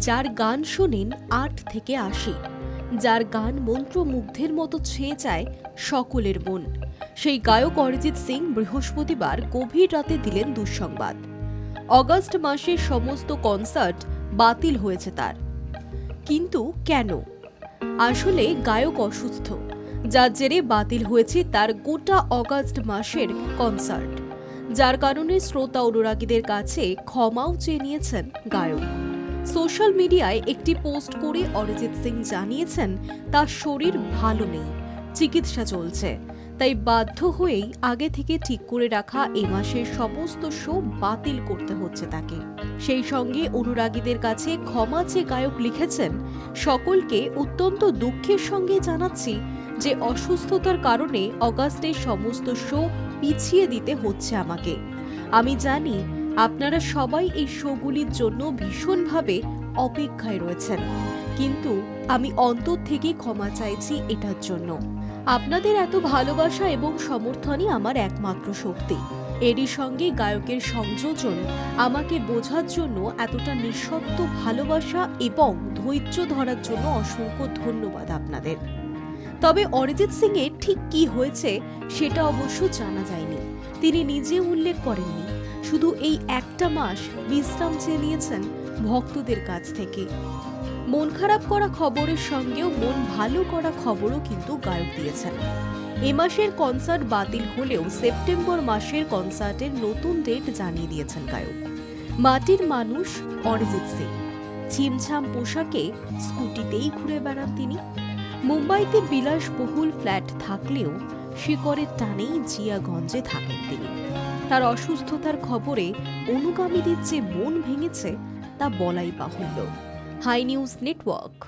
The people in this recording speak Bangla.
যার গান শোনেন আট থেকে আশি। যার গান মন্ত্রমুগ্ধের মতো ছেয়ে যায় সকলের মন। সেই গায়ক অরিজিৎ সিং বৃহস্পতিবার গভীর রাতে দিলেন দুঃসংবাদ। অগস্ট মাসের সমস্ত কনসার্ট বাতিল হয়েছে তার। কিন্তু কেন? আসলে গায়ক অসুস্থ। যার জেরে বাতিল হয়েছে তার গোটা অগাস্ট মাসের কনসার্ট। যার কারণে শ্রোতা অনুরাগীদের কাছে ক্ষমাও চেয়ে নিয়েছেন গায়ক। সোশ্যাল মিডিয়ায় একটি পোস্ট করে অরিজিৎ সিং জানিয়েছেন, তার শরীর ভালো নেই, চিকিৎসা চলছে। তাই বাধ্য হয়েই আগে থেকে ঠিক করে রাখা এ মাসের সমস্ত শো বাতিল করতে হচ্ছে তাকে। সেই সঙ্গে অনুরাগীদের কাছে ক্ষমা চেয়ে গায়ক লিখেছেন, সকলকে অত্যন্ত দুঃখের সঙ্গে জানাচ্ছি যে অসুস্থতার কারণে অগাস্টের সমস্ত শো পিছিয়ে দিতে হচ্ছে আমাকে। আমি জানি আপনারা সবাই এই শোগুলির জন্য ভীষণভাবে অপেক্ষায় রয়েছেন। কিন্তু আমি অন্তর থেকে ক্ষমা চাইছি এটার জন্য। আপনাদের এত ভালোবাসা এবং সমর্থনই আমার একমাত্র শক্তি। এরই সঙ্গে গায়কের সংযোজন আমাকে বোঝার জন্য এতটা নিঃশব্দ ভালোবাসা এবং ধৈর্য ধরার জন্য অসংখ্য ধন্যবাদ আপনাদের। তবে অরিজিৎ সিং এর ঠিক কি হয়েছে সেটা অবশ্য জানা যায়নি। তিনি নিজে উল্লেখ করেননি। শুধু এই একটা মাস বিশ্রাম চেয়ে নিয়েছেন ভক্তদের কাছ থেকে। মন খারাপ করা খবরের সঙ্গেও মন ভালো করা খবরও কিন্তু গায়ক দিয়েছেন। এ মাসের কনসার্ট বাতিল হলেও সেপ্টেম্বর মাসের কনসার্টের নতুন ডেট জানিয়ে দিয়েছেন গায়ক। মাটির মানুষ অরিজিৎ সিং। ছিমছাম পোশাকে স্কুটিতেই ঘুরে বেড়ান তিনি। মুম্বাইতে বিলাসবহুল ফ্ল্যাট থাকলেও শিকড়ের টানেই জিয়াগঞ্জে থাকেন তিনি। তার অসুস্থতার খবরে অনুগামীদের যে মন ভেঙেছে, তা বলাই বাহুল্য। Hi News Network.